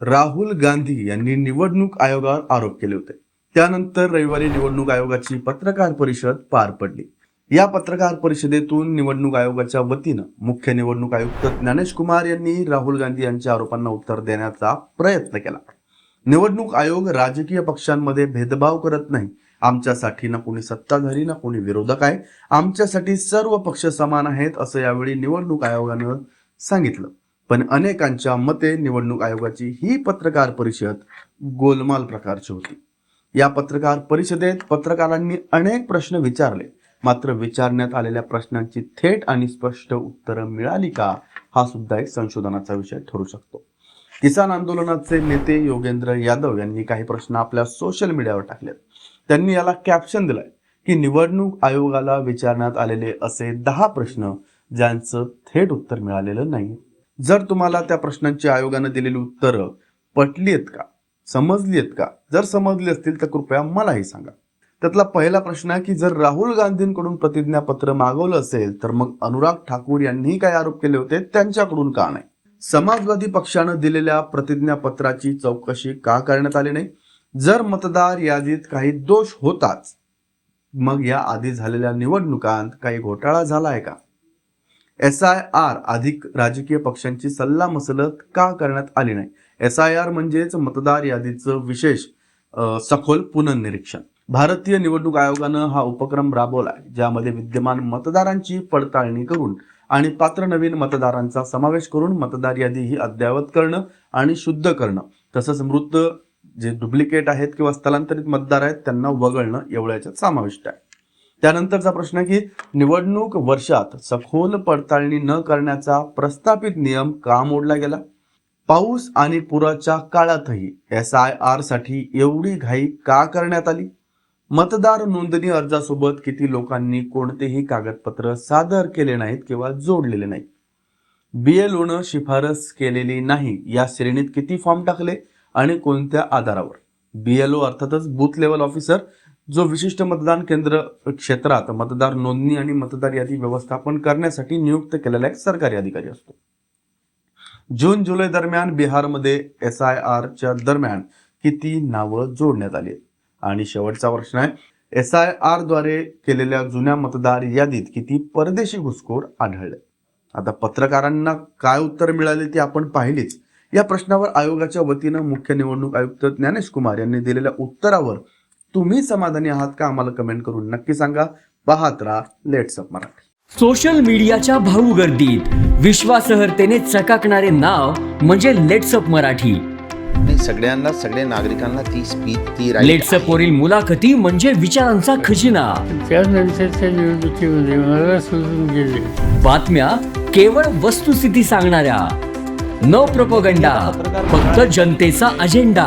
राहुल गांधी यांनी निवडणूक आयोगावर आरोप केले होते. त्यानंतर रविवारी निवडणूक आयोगाची पत्रकार परिषद पार पडली. या पत्रकार परिषदेतून निवडणूक आयोगाच्या वतीनं मुख्य निवडणूक आयुक्त ज्ञानेश कुमार यांनी राहुल गांधी यांच्या आरोपांना उत्तर देण्याचा प्रयत्न केला. निवडणूक आयोग राजकीय पक्षांमध्ये भेदभाव करत नाही. आमच्यासाठी ना कोणी सत्ताधारी ना कोणी विरोधक आहे. आमच्यासाठी सर्व पक्ष समान आहेत असं यावेळी निवडणूक आयोगानं सांगितलं. पण अनेकांच्या मते निवडणूक आयोगाची ही पत्रकार परिषद गोलमाल प्रकारची होती. या पत्रकार परिषदेत पत्रकारांनी अनेक प्रश्न विचारले. मात्र विचारण्यात आलेल्या प्रश्नांची थेट आणि स्पष्ट उत्तरं मिळाली का हा सुद्धा एक संशोधनाचा विषय ठरू शकतो. किसान आंदोलनाचे नेते योगेंद्र यादव यांनी काही प्रश्न आपल्या सोशल मीडियावर टाकलेत. त्यांनी याला कॅप्शन दिलंय की निवडणूक आयोगाला विचारण्यात आलेले असे दहा प्रश्न ज्यांचं थेट उत्तर मिळालेलं नाही जर तुम्हाला त्या प्रश्नांची आयोगानं दिलेली उत्तरं पटली आहेत का? समजली आहेत का? जर समजली असतील तर कृपया मलाही सांगा. त्यातला पहिला प्रश्न आहे की जर राहुल गांधींकडून प्रतिज्ञापत्र मागवलं असेल तर मग अनुराग ठाकूर यांनीही काय आरोप केले होते? त्यांच्याकडून का नाही? समाजवादी पक्षानं दिलेल्या प्रतिज्ञापत्राची चौकशी का करण्यात आली नाही? जर मतदार यादीत काही दोष होताच मग या आधी झालेल्या निवडणुकांत काही घोटाळा झाला आहे का? एस आय आर अधिक राजकीय पक्षांची सल्ला मसलत का करण्यात आली नाही? एस आय आर म्हणजेच मतदार यादीचं विशेष सखोल पुनर्निरीक्षण. भारतीय निवडणूक आयोगानं हा उपक्रम राबवला आहे ज्यामध्ये विद्यमान मतदारांची पडताळणी करून आणि पात्र नवीन मतदारांचा समावेश करून मतदार यादी ही अद्ययावत करणं आणि शुद्ध करणं तसंच मृत जे डुप्लिकेट आहेत किंवा स्थलांतरित मतदार आहेत त्यांना वगळणं एवढ्याच्यात समाविष्ट आहे. त्यानंतरचा प्रश्न की निवडणूक वर्षात सखोल पडताळणी न करण्याचा प्रस्थापित नियम का मोडला गेला? पाऊस आणि पुराच्या काळातही एस आय आरसाठी एवढी घाई का करण्यात आली? मतदार नोंदणी अर्जासोबत किती लोकांनी कोणतेही कागदपत्र सादर केले नाहीत किंवा जोडलेले नाहीत? बीएलओनं शिफारस केलेली नाही या श्रेणीत किती फॉर्म टाकले आणि कोणत्या आधारावर? बीएलओ अर्थातच बूथ लेवल ऑफिसर जो विशिष्ट मतदान केंद्र क्षेत्रात मतदार नोंदणी आणि मतदार यादी व्यवस्थापन करण्यासाठी नियुक्त केलेला एक सरकारी अधिकारी असतो. जून जुलै दरम्यान बिहारमध्ये एस आय आरच्या दरम्यान किती नावं जोडण्यात आली आणि शेवटचा प्रश्न आहे एस आय आरद्वारे केलेल्या जुन्या मतदार यादीत किती परदेशी घुसखोर आढळले? आता पत्रकारांना काय उत्तर मिळाले ते आपण पाहिलीच. या प्रश्नावर आयोगाच्या वतीनं मुख्य निवडणूक आयुक्त ज्ञानेश कुमार यांनी दिलेल्या उत्तरावर तुम्ही समाधानी आहात का आम्हाला कमेंट करून नक्की सांगा. पाहत राहा लेट्स अप मराठी सोशल मीडियाच्या भाऊ गर्दीत विश्वासार्हतेने चकाकणारे नाव म्हणजे लेट्सअप मराठी. नाही सगळ्यांना सगळ्या नागरिकांना ती स्पीच ती right लेट्सअप वरील मुलाखती म्हणजे विचारांचा खजिना. त्यानंतरच्या निवडणुकीमध्ये मला सोडून गेले. बातम्या केवळ वस्तुस्थिती सांगणाऱ्या. न प्रोपोगंडा फक्त जनतेचा अजेंडा